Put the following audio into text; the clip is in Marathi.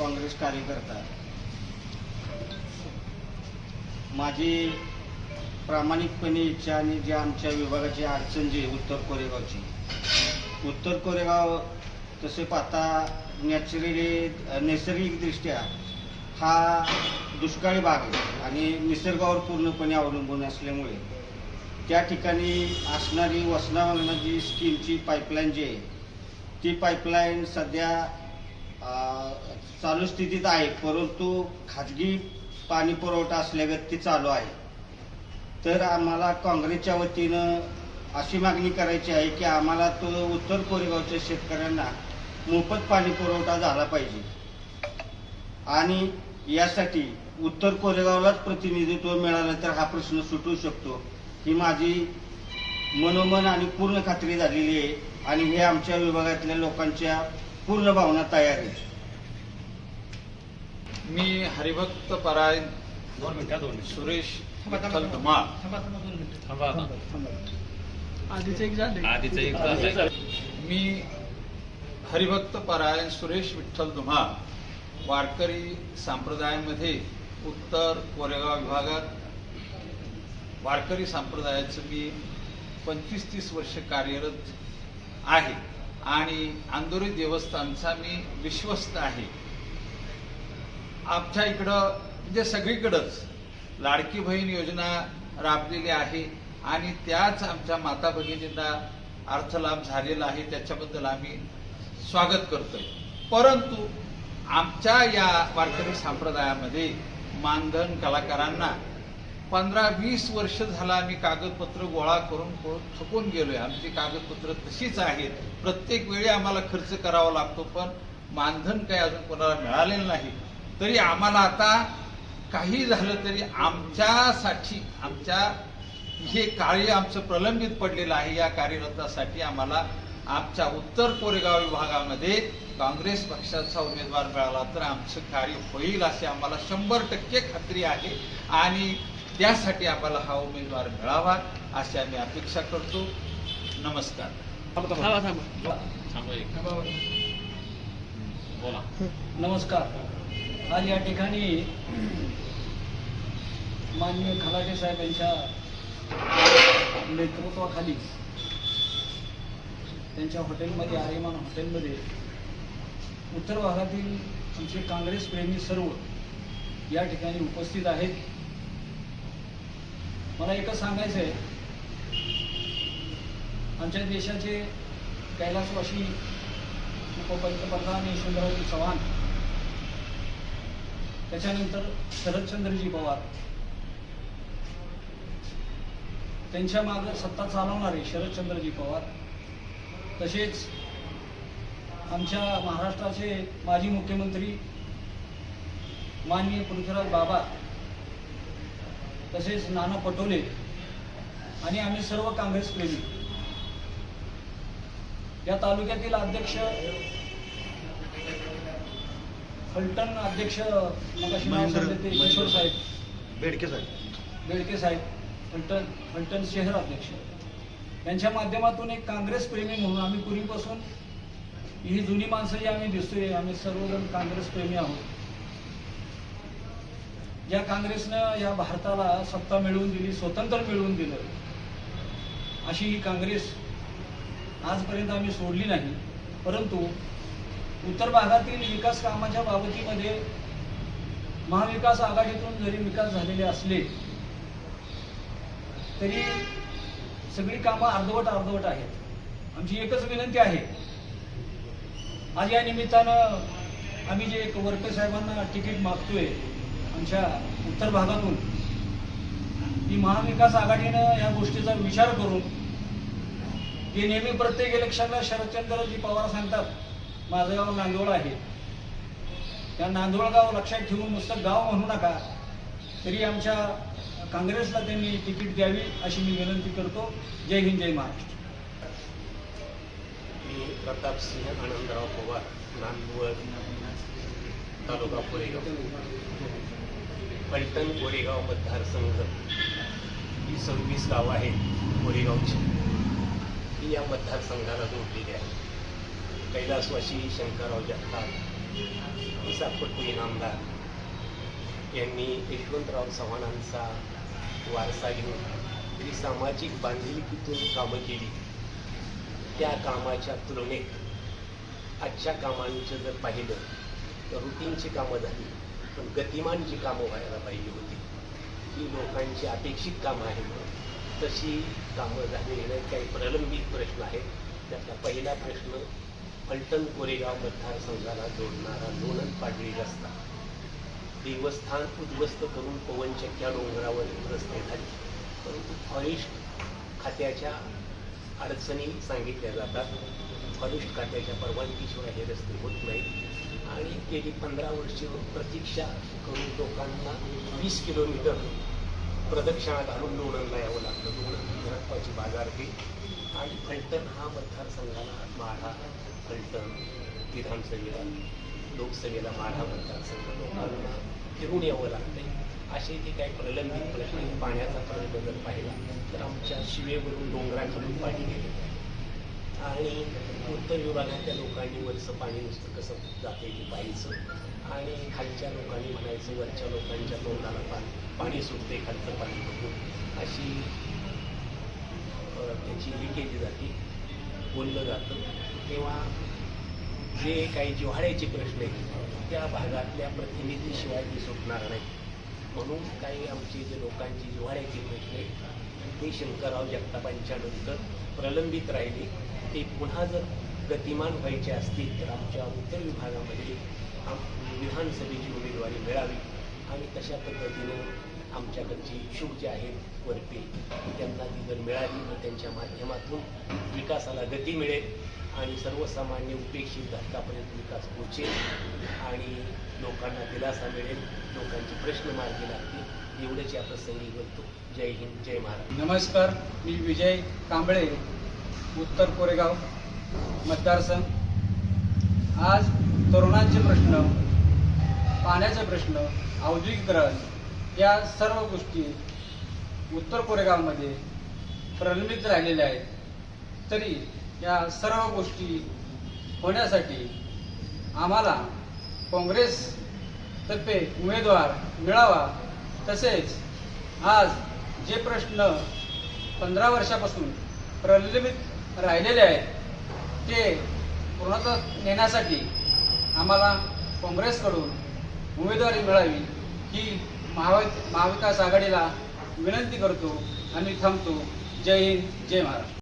काँग्रेस कार्यकर्ता. माझी प्रामाणिकपणे इच्छा आणि जे आमच्या विभागाची अडचण जी आहे उत्तर कोरेगावची. उत्तर कोरेगाव तसे पाहता नॅचरली नैसर्गिकदृष्ट्या हा दुष्काळी भाग आहे आणि निसर्गावर पूर्णपणे अवलंबून असल्यामुळे त्या ठिकाणी असणारी वसनावलना जी स्कीमची पाईपलाईन जी आहे ती पाईपलाईन सध्या चालू स्थितीत आहे परंतु खाजगी पाणी पुरवठा असल्यागत ती चालू आहे. तर आम्हाला काँग्रेसच्या वतीनं अशी मागणी करायची आहे की आम्हाला तो उत्तर कोरेगावच्या शेतकऱ्यांना मोफत पाणी पुरवठा झाला पाहिजे. आणि यासाठी उत्तर कोरेगावलाच प्रतिनिधित्व मिळालं तर हा प्रश्न सुटू शकतो. ही माझी मनोमन आणि पूर्ण खात्री झालेली आहे. आणि हे आमच्या विभागातल्या लोकांच्या पूर्ण भावना तयार आहेत मी हरिभक्त परायण दोन मिनिटं दोन मिनिटं. सुरेश विठ्ठल धुमाळ थांबा आता. आधीच एक झाले आधीचं एक झालंय. मी हरिभक्त परायण सुरेश विठ्ठल धुमाळ वारकरी संप्रदायामध्ये उत्तर कोरेगाव विभागात. वारकरी संप्रदायाचं मी पंचवीस तीस वर्ष कार्यरत आहे. आणि अंदोरी देवस्थानचा मी विश्वस्त आहे. आमच्या इकडं म्हणजे सगळीकडंच लाडकी बहीण योजना राबलेली आहे आणि त्याच आमच्या माता भगिनींना अर्थलाभ झालेला आहे त्याच्याबद्दल आम्ही स्वागत करतोय. परंतु आमच्या या वारकरी संप्रदायामध्ये मानधन कलाकारांना पंधरा वीस वर्ष झाला आम्ही कागदपत्र गोळा करून करून थकून गेलोय. आमची कागदपत्र तशीच आहेत. प्रत्येक वेळी आम्हाला खर्च करावा लागतो पण मानधन काही अजून कोणाला मिळालेलं नाही. तरी आम्हाला आता काही झालं तरी आमच्यासाठी आमच्या हे कार्य आमचं प्रलंबित पडलेलं आहे. या कार्यरतासाठी आम्हाला आमच्या उत्तर कोरेगाव विभागामध्ये काँग्रेस पक्षाचा उमेदवार मिळाला तर आमचं कार्य होईल अशी आम्हाला शंभर टक्के खात्री आहे. आणि त्यासाठी आम्हाला हा उमेदवार मिळावा अशी आम्ही अपेक्षा करतो. नमस्कार. बोला. नमस्कार. आज या ठिकाणी माननीय खलाटे साहेब यांच्या नेतृत्वाखाली त्यांच्या हॉटेलमध्ये आर्यमान हॉटेलमध्ये उत्तर भागातील आमचे काँग्रेस प्रेमी सर्व या ठिकाणी उपस्थित आहेत. मला एकच सांगायचं आहे आमच्या देशाचे कैलासवासी उपपंतप्रधान यशवंतरावजी चव्हाण त्याच्यानंतर शरदचंद्रजी पवार. त्यांच्या मागे सत्ता चालवणारे शरदचंद्रजी पवार. तसेच आमच्या महाराष्ट्राचे माजी मुख्यमंत्री माननीय पृथ्वीराज बाबा तसेच नाना पटोले आणि आम्ही सर्व काँग्रेस प्रेमी. या तालुक्यातील अध्यक्ष फलटण अध्यक्ष. किशोर साहेब. बेडके साहेब. बेडके साहेब फलटण फलटण शहर अध्यक्ष. यांच्या माध्यमातून एक काँग्रेस प्रेमी म्हणून आम्ही पूर्वीपासून ही जुनी माणसं जी आम्ही दिसतोय. आम्ही सर्वजण काँग्रेस प्रेमी आहोत. ज्या काँग्रेसनं या भारताला सत्ता मिळवून दिली स्वतंत्र मिळवून दिलं. अशी ही काँग्रेस आजपर्यंत आम्ही सोडली नाही. परंतु उत्तर भागातील विकास कामाच्या बाबतीमध्ये महाविकास आघाडीतून जरी विकास झालेले असले तरी सगळी कामं अर्धवट अर्धवट आहेत. आमची एकच विनंती आहे. आज या निमित्तानं आम्ही जे एक वर्कर साहेबांना तिकीट मागतोय आमच्या उत्तर भागातून. ही महाविकास आघाडीनं या गोष्टीचा विचार करून ते नेहमी प्रत्येक इलेक्शनला शरदचंद्रजी पवार सांगतात माझं गाव नांदोळ आहे. त्या नांदोळ गाव लक्षात ठेवून नुसतं गाव म्हणू नका तरी आमच्या काँग्रेसला त्यांनी तिकीट द्यावी अशी मी विनंती करतो. जय हिंद जय महाराष्ट्र. मी प्रतापसिंह आनंदराव पवार नांदवड तालुका कोरेगाव. पलटण कोरेगाव मतदारसंघ. ही सव्वीस गावं आहेत कोरेगावची. ही या मतदारसंघाला जोडलेली आहे कैलासवासी शंकरराव जगताप इसापट्टू इनामदार यांनी यशवंतराव चव्हाणांचा वारसा घेऊन जी सामाजिक बांधिलकीतून कामं केली त्या कामाच्या तुलनेत आजच्या कामांचं जर पाहिलं रुटीनची कामं झाली. पण गतिमान जी कामं व्हायला पाहिजे होती. ही लोकांची अपेक्षित कामं आहे म्हणून. तशी कामं झाली काही प्रलंबित प्रश्न आहेत. त्यातला पहिला प्रश्न फलटण कोरेगाव मतदारसंघाला जोडणारा लोणंद पाडळी रस्ता. देवस्थान उद्ध्वस्त करून पवनचक्क्या डोंगरावर रस्ते झाली. परंतु फॉरेस्ट खात्याच्या अडचणी सांगितल्या जातात. फॉरेस्ट खात्याच्या परवानगीशिवाय हे रस्ते होत नाहीत. आणि गेली पंधरा वर्ष प्रतीक्षा करून लोकांना वीस किलोमीटर प्रदक्षिणा घालून लोणंदला यावं लागतं. लोणंद महत्त्वाची बाजारपेठ आणि फलटण हा मतदारसंघाला माढा फलटण विधानसभेला लोकसभेला माढा मतदारसंघ लोकांना फिरून यावं लागतंय. असे जे काही प्रलंबित प्रश्न आहेत, पाण्याचा प्रश्न जर पाहिला तर आमच्या शिवेवरून डोंगराखालून पाणी गेलेलं आहे आणि उत्तर विभागातल्या लोकांनी वरचं पाणी नुसतं कसं जाते ते पाहायचं आणि खालच्या लोकांनी म्हणायचं वरच्या लोकांच्या तोंडाला पा पाणी सुटते खालचं पाणी बघून. अशी त्याची लिकेज जाते. बोललं जातं. तेव्हा जे काही जिव्हाळ्याचे प्रश्न आहेत त्या भागातल्या प्रतिनिधीशिवाय ते सुटणार नाही म्हणून काही आमचे जे लोकांची जिव्हाळ्याचे प्रश्न आहेत ते शंकरराव जगतापांच्या नंतर प्रलंबित राहिले. ते पुन्हा जर गतिमान व्हायचे असतील तर आमच्या उत्तर विभागामध्ये आम विधानसभेची उमेदवारी मिळावी. आणि तशा पद्धतीनं आमच्याकडचे इच्छुक जे आहेत वरपे त्यांना ती जर मिळाली तर त्यांच्या माध्यमातून विकासाला गती मिळेल. आणि सर्वसामान्य उपेक्षित घटकापर्यंत विकास पोचेल आणि लोकांना दिलासा मिळेल. लोकांचे प्रश्न मार्गी लागतील. एवढंच या प्रसंगी बोलतो. जय हिंद जय महाराज. नमस्कार मी विजय कांबळे उत्तर कोरेगाव मतदारसंघ. आज तरुणांचे प्रश्न पाण्याचे प्रश्न औद्योगिकरण या सर्व गोष्टी उत्तर कोरेगावमध्ये प्रलंबित राहिलेल्या आहेत. तरी या सर्व गोष्टी होण्यासाठी आम्हाला काँग्रेसतर्फे उमेदवार मिळावा तसेच आज जे प्रश्न पंधरा वर्षापासून प्रलंबित राहिलेले आहेत ते पूर्णतः नेण्यासाठी आम्हाला काँग्रेसकडून उमेदवारी मिळावी ही महावि महाविकास आघाडीला विनंती करतो आणि थांबतो. जय हिंद जय महाराष्ट्र.